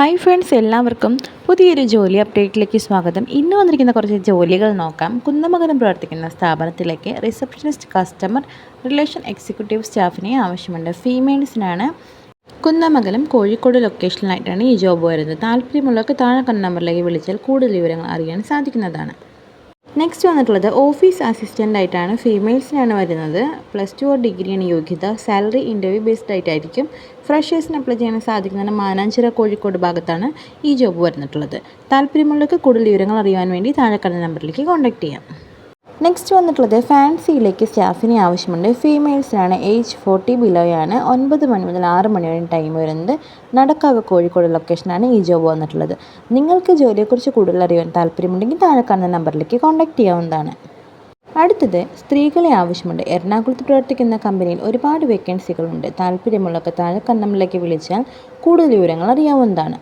Hi friends എല്ലാവർക്കും പുതിയൊരു ജോലി അപ്ഡേറ്റിലേക്ക് സ്വാഗതം. ഇന്ന് വന്നിരിക്കുന്ന കുറച്ച് ജോലികൾ നോക്കാം. കുന്നമകനം പ്രവർത്തിക്കുന്ന സ്ഥാപനത്തിലേക്ക് റിസപ്ഷനിസ്റ്റ് കസ്റ്റമർ റിലേഷൻ എക്സിക്യൂട്ടീവ് സ്റ്റാഫിനെ ആവശ്യമുണ്ട്. ഫീമെയിൽസിനാണ് കുന്നമംഗലം കോഴിക്കോട് ലൊക്കേഷനിലായിട്ടാണ് ഈ ജോബ് വരുന്നത്. താല്പര്യമുള്ളവർക്ക് താഴെ കണ്ട നമ്പറിലേക്ക് വിളിച്ചാൽ കൂടുതൽ വിവരങ്ങൾ അറിയാൻ സാധിക്കുന്നതാണ്. നെക്സ്റ്റ് വന്നിട്ടുള്ളത് ഓഫീസ് അസിസ്റ്റന്റ് ആയിട്ടാണ് ഫീമെയിൽസിനാണ് വരുന്നത്. പ്ലസ് ടു ഓർ ഡിഗ്രിയാണ് യോഗ്യത. സാലറി ഇന്റർവ്യൂ ബേസ്ഡ് ആയിട്ടായിരിക്കും. ഫ്രഷേഴ്സിന് അപ്ലൈ ചെയ്യാൻ സാധിക്കുന്നതിന് മാനാഞ്ചിറ കോഴിക്കോട് ഭാഗത്താണ് ഈ ജോബ് വരുന്നിട്ടുള്ളത്. താല്പര്യമുള്ളവർക്ക് കൂടുതൽ വിവരങ്ങൾ അറിയാൻ വേണ്ടി താഴെ നമ്പറിലേക്ക് കോൺടാക്റ്റ് ചെയ്യാം. നെക്സ്റ്റ് വന്നിട്ടുള്ളത് ഫാൻസിയിലേക്ക് സ്റ്റാഫിനെ ആവശ്യമുണ്ട്. ഫീമെയിൽസിനാണ് ഏജ് ഫോർട്ടി ബിലോയാണ് ഒൻപത് മണി മുതൽ ആറ് മണി വരെ ടൈം വരുന്നത്. നടക്കാവ് കോഴിക്കോട് ലൊക്കേഷനാണ് ഈ ജോബ് വന്നിട്ടുള്ളത്. നിങ്ങൾക്ക് ജോലിയെക്കുറിച്ച് കൂടുതൽ അറിയാൻ താല്പര്യമുണ്ടെങ്കിൽ താഴെ കാണുന്ന നമ്പറിലേക്ക് കോൺടാക്ട് ചെയ്യാവുന്നതാണ്. അടുത്തത് സ്ത്രീകളെ ആവശ്യമുണ്ട്. എറണാകുളത്ത് പ്രവർത്തിക്കുന്ന കമ്പനിയിൽ ഒരുപാട് വേക്കൻസികളുണ്ട് താല്പര്യമുള്ളവർക്ക് താഴെ കണ്ണമ്മിലേക്ക് വിളിച്ചാൽ കൂടുതൽ വിവരങ്ങൾ അറിയാവുന്നതാണ്.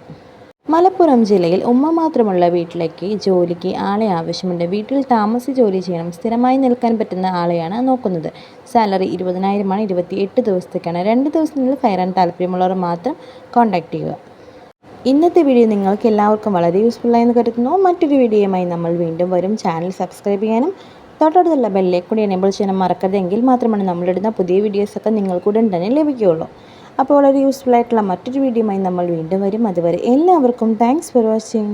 മലപ്പുറം ജില്ലയിൽ ഉമ്മ മാത്രമുള്ള വീട്ടിലേക്ക് ജോലിക്ക് ആളെ ആവശ്യമുണ്ട്. വീട്ടിൽ താമസി ജോലി ചെയ്യണം സ്ഥിരമായി നിൽക്കാൻ പറ്റുന്ന ആളെയാണ് നോക്കുന്നത്. സാലറി ഇരുപതിനായിരമാണ് ഇരുപത്തി എട്ട് ദിവസത്തേക്കാണ്. രണ്ട് ദിവസത്തിനുള്ളിൽ കയറാൻ താല്പര്യമുള്ളവർ മാത്രം കോൺടാക്റ്റ് ചെയ്യുക. ഇന്നത്തെ വീഡിയോ നിങ്ങൾക്ക് എല്ലാവർക്കും വളരെ യൂസ്ഫുള്ളായി എന്ന് കരുതുന്നു. മറ്റൊരു വീഡിയോയുമായി നമ്മൾ വീണ്ടും വരും. ചാനൽ സബ്സ്ക്രൈബ് ചെയ്യാനും തൊട്ടടുത്തുള്ള ബെല്ലേക്കൂടി എനേബിൾ ചെയ്യാൻ മറക്കരുതെങ്കിൽ മാത്രമാണ് നമ്മളിടുന്ന പുതിയ വീഡിയോസൊക്കെ നിങ്ങൾക്കുടൻ തന്നെ ലഭിക്കുകയുള്ളൂ. അപ്പോൾ വളരെ യൂസ്ഫുൾ ആയിട്ടുള്ള മറ്റൊരു വീഡിയോയുമായി നമ്മൾ വീണ്ടും വരും. അതുവരെ എല്ലാവർക്കും താങ്ക്സ് ഫോർ വാച്ചിങ്